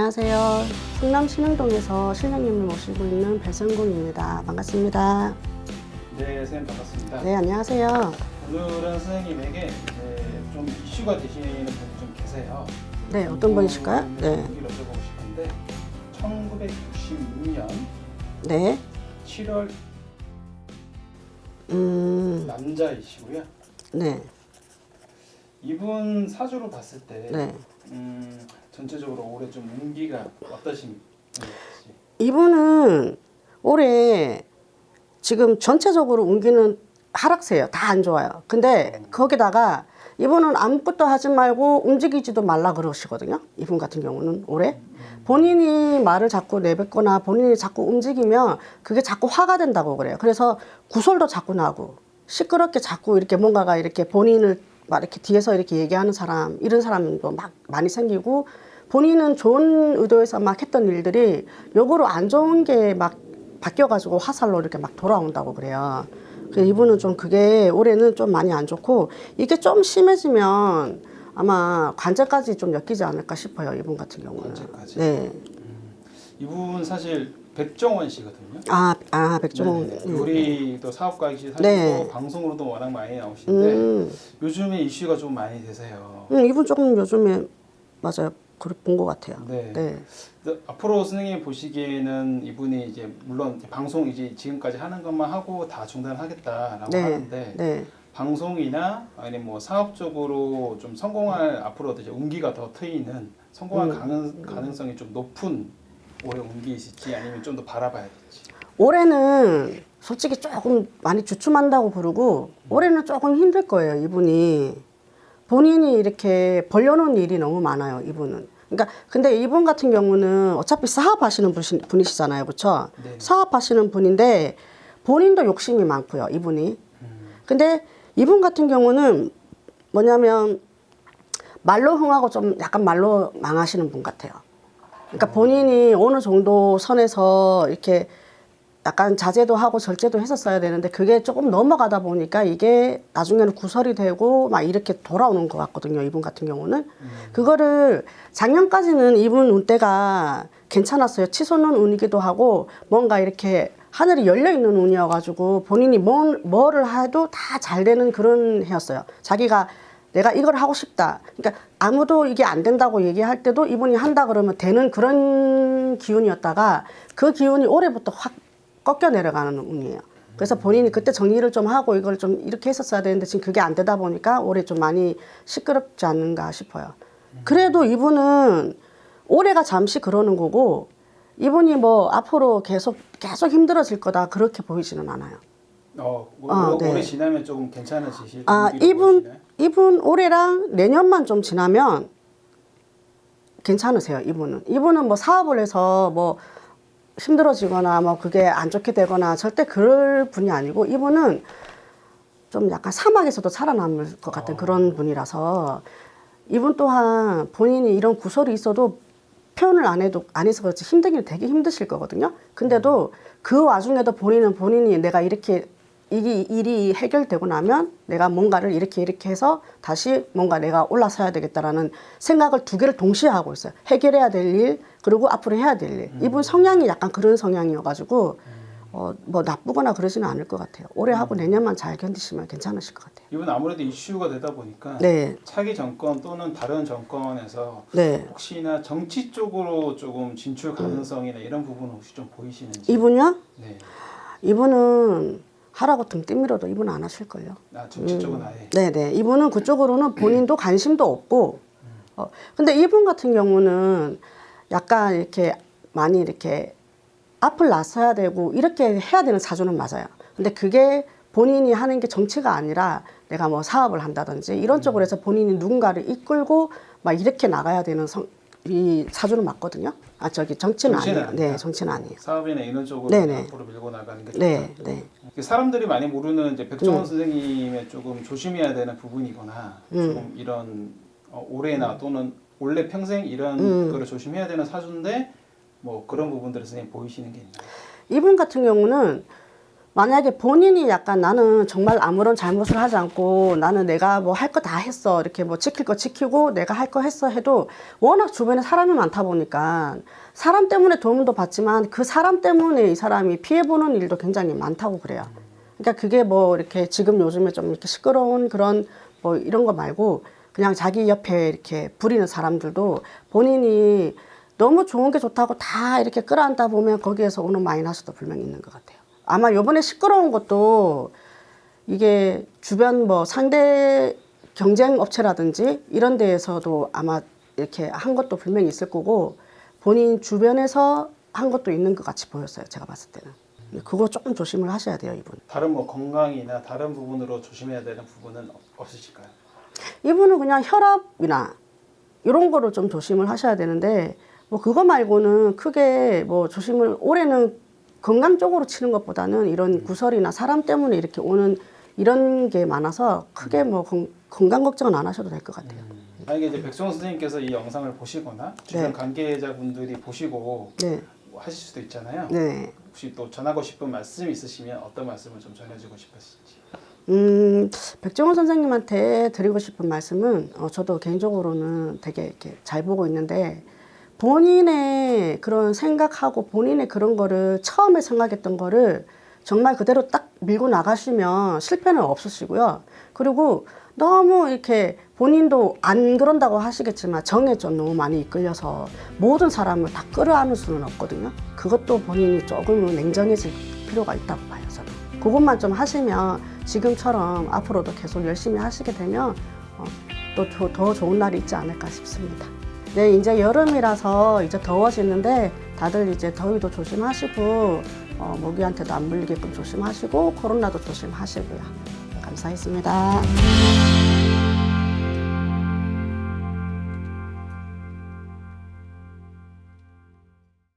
안녕하세요. 충남 신흥동에서 신령님을 모시고 있는 배성국입니다. 반갑습니다. 네, 선생님 반갑습니다. 네, 안녕하세요. 오늘은 선생님에게 이제 좀 이슈가 되시는 분이 좀 계세요. 네, 어떤 분이실까요? 네. 얘기를 여쭤보고 싶은데 1996년 네. 7월 음, 남자이시고요. 네. 이분 사주로 봤을 때 네. 음, 전체적으로 올해 좀 운기가 어떠신지 이분은 올해 지금 전체적으로 운기는 하락세예요. 다 안 좋아요. 근데 거기다가 이분은 아무것도 하지 말고 움직이지도 말라 그러시거든요. 이분 같은 경우는 올해 본인이 말을 자꾸 내뱉거나 본인이 자꾸 움직이면 그게 자꾸 화가 된다고 그래요. 그래서 구설도 자꾸 나고 시끄럽게 자꾸 이렇게 뭔가가 이렇게 본인을 막 이렇게 뒤에서 이렇게 얘기하는 사람 이런 사람도 막 많이 생기고 본인은 좋은 의도에서 막 했던 일들이 역으로 안 좋은 게 막 바뀌어가지고 화살로 이렇게 막 돌아온다고 그래요. 그래서 이분은 좀 그게 올해는 좀 많이 안 좋고 이게 좀 심해지면 아마 관절까지 좀 엮이지 않을까 싶어요. 이분 같은 경우는. 관절까지? 네. 이분 사실 백종원 씨거든요. 아, 아 백종원. 네. 요리도 사업가이시고 네. 방송으로도 워낙 많이 나오시는데 음, 요즘에 이슈가 좀 많이 되세요. 음, 이분 조금 요즘에 맞아요. 그걸 본것 같아요. 네. 네. 앞으로 선생님이 보시기에는 이분이 이제 물론 이제 방송 이제 지금까지 하는 것만 하고 다 중단하겠다라고 네. 하는데 네. 방송이나 아니면 뭐 사업적으로 좀 성공할 앞으로도 이제 운기가 더 트이는 성공할 음. 가능, 가능성이 좀 높은 올해 운기이실지 아니면 좀 더 바라봐야 될지. 올해는 솔직히 조금 많이 주춤한다고 부르고 올해는 조금 힘들 거예요 이분이 본인이 이렇게 벌려놓은 일이 너무 많아요 이분은 그러니까 근데 이분 같은 경우는 어차피 사업하시는 분이- 분이시잖아요 그렇죠 네. 사업하시는 분인데 본인도 욕심이 많고요 이분이 근데 이분 같은 경우는 뭐냐면 말로 흥하고 좀 약간 말로 망하시는 분 같아요. 그러니까 본인이 어느 정도 선에서 이렇게 약간 자제도 하고 절제도 했었어야 되는데 그게 조금 넘어가다 보니까 이게 나중에는 구설이 되고 막 이렇게 돌아오는 것 같거든요. 이분 같은 경우는 그거를 작년까지는 이분 운때가 괜찮았어요. 치솟는 운이기도 하고 뭔가 이렇게 하늘이 열려 있는 운이어가지고 본인이 뭘, 뭐를 해도 다 잘 되는 그런 해였어요. 자기가 내가 이걸 하고 싶다. 그러니까 아무도 이게 안 된다고 얘기할 때도 이분이 한다 그러면 되는 그런 기운이었다가 그 기운이 올해부터 확 꺾여 내려가는 운이에요. 그래서 본인이 그때 정리를 좀 하고 이걸 좀 이렇게 했었어야 되는데 지금 그게 안 되다 보니까 올해 좀 많이 시끄럽지 않는가 싶어요. 그래도 이분은 올해가 잠시 그러는 거고 이분이 뭐 앞으로 계속 계속 힘들어질 거다 그렇게 보이지는 않아요. 어, 올- 네. 올해 지나면 조금 괜찮으시실 아 이분 보이시나요? 이분 올해랑 내년만 좀 지나면 괜찮으세요. 이분은 이분은 뭐 사업을 해서 뭐 힘들어지거나 뭐 그게 안 좋게 되거나 절대 그럴 분이 아니고 이분은 좀 약간 사막에서도 살아남을 것 같은 그런 분이라서 이분 또한 본인이 이런 구설이 있어도 표현을 안 해도 안 해서 그렇지 힘들긴 되게 힘드실 거거든요. 근데도 그 와중에도 본인은 본인이 내가 이렇게 이 일이 해결되고 나면 내가 뭔가를 이렇게 이렇게 해서 다시 뭔가 내가 올라서야 되겠다라는 생각을 두 개를 동시에 하고 있어요. 해결해야 될 일, 그리고 앞으로 해야 될 일. 이분 성향이 약간 그런 성향이어가지고 어, 뭐 나쁘거나 그러지는 않을 것 같아요. 올해 하고 내년만 잘 견디시면 괜찮으실 것 같아요. 이분 아무래도 이슈가 되다 보니까 네, 차기 정권 또는 다른 정권에서 네. 혹시나 정치 쪽으로 조금 진출 가능성이나 이런 부분은 혹시 좀 보이시는지? 이분요? 네. 이분은 하라고 등 뛰밀어도 이분은 안 하실걸요. 아 정치 쪽은 아예. 네네. 이분은 그쪽으로는 본인도 관심도 없고, 어, 근데 이분 같은 경우는 약간 이렇게 많이 이렇게 앞을 나서야 되고 이렇게 해야 되는 사주는 맞아요. 근데 그게 본인이 하는 게 정치가 아니라 내가 뭐 사업을 한다든지 이런 쪽으로 해서 본인이 누군가를 이끌고 막 이렇게 나가야 되는 성, 이 사주는 맞거든요. 아, 저기 정치는, 정치는 아니에요. 네, 정치는 아니에요. 사업이나 이런 쪽으로 네네. 앞으로 밀고 나가는 게 네, 좋다. 네. 사람들이 많이 모르는 이제 백종원 음. 선생님의 조금 조심해야 되는 부분이거나 음. 조금 이런 어, 올해나 또는 원래 평생 이런 음. 거를 조심해야 되는 사주인데 뭐 그런 부분들을 선생님 보이시는 게 있나요? 이분 같은 경우는 만약에 본인이 약간 나는 정말 아무런 잘못을 하지 않고 나는 내가 뭐 할 거 다 했어 이렇게 뭐 지킬 거 지키고 내가 할 거 했어 해도 워낙 주변에 사람이 많다 보니까 사람 때문에 도움도 받지만 그 사람 때문에 이 사람이 피해 보는 일도 굉장히 많다고 그래요. 그러니까 그게 뭐 이렇게 지금 요즘에 좀 이렇게 시끄러운 그런 뭐 이런 거 말고 그냥 자기 옆에 이렇게 부리는 사람들도 본인이 너무 좋은 게 좋다고 다 이렇게 끌어안다 보면 거기에서 오는 마이너스도 분명히 있는 것 같아요. 아마 요번에 시끄러운 것도 이게 주변 뭐 상대 경쟁 업체라든지 이런 데에서도 아마 이렇게 한 것도 분명히 있을 거고 본인 주변에서 한 것도 있는 것 같이 보였어요. 제가 봤을 때는. 그거 조금 조심을 하셔야 돼요, 이분. 다른 뭐 건강이나 다른 부분으로 조심해야 되는 부분은 없- 없으실까요? 이분은 그냥 혈압이나 이런 거를 좀 조심을 하셔야 되는데 뭐 그거 말고는 크게 뭐 조심을 올해는 건강 쪽으로 치는 것보다는 이런 구설이나 사람 때문에 이렇게 오는 이런 게 많아서 크게 뭐 건, 건강 걱정은 안 하셔도 될 것 같아요. 만약에 이제 백종원 선생님께서 이 영상을 보시거나 주변 네. 관계자분들이 보시고 네, 뭐 하실 수도 있잖아요. 네. 혹시 또 전하고 싶은 말씀이 있으시면 어떤 말씀을 좀 전해주고 싶으신지. 음, 백종원 선생님한테 드리고 싶은 말씀은 어, 저도 개인적으로는 되게 이렇게 잘 보고 있는데 본인의 그런 생각하고 본인의 그런 거를 처음에 생각했던 거를 정말 그대로 딱 밀고 나가시면 실패는 없으시고요. 그리고 너무 이렇게 본인도 안 그런다고 하시겠지만 좀 너무 많이 이끌려서 모든 사람을 다 끌어안을 수는 없거든요. 그것도 본인이 조금은 냉정해질 필요가 있다고 봐요, 저는. 그것만 좀 하시면 지금처럼 앞으로도 계속 열심히 하시게 되면 어, 또더 좋은 날이 있지 않을까 싶습니다. 네, 이제 여름이라서 이제 더워지는데 다들 이제 더위도 조심하시고 어, 모기한테도 안 물리게끔 조심하시고 코로나도 조심하시고요. 감사했습니다.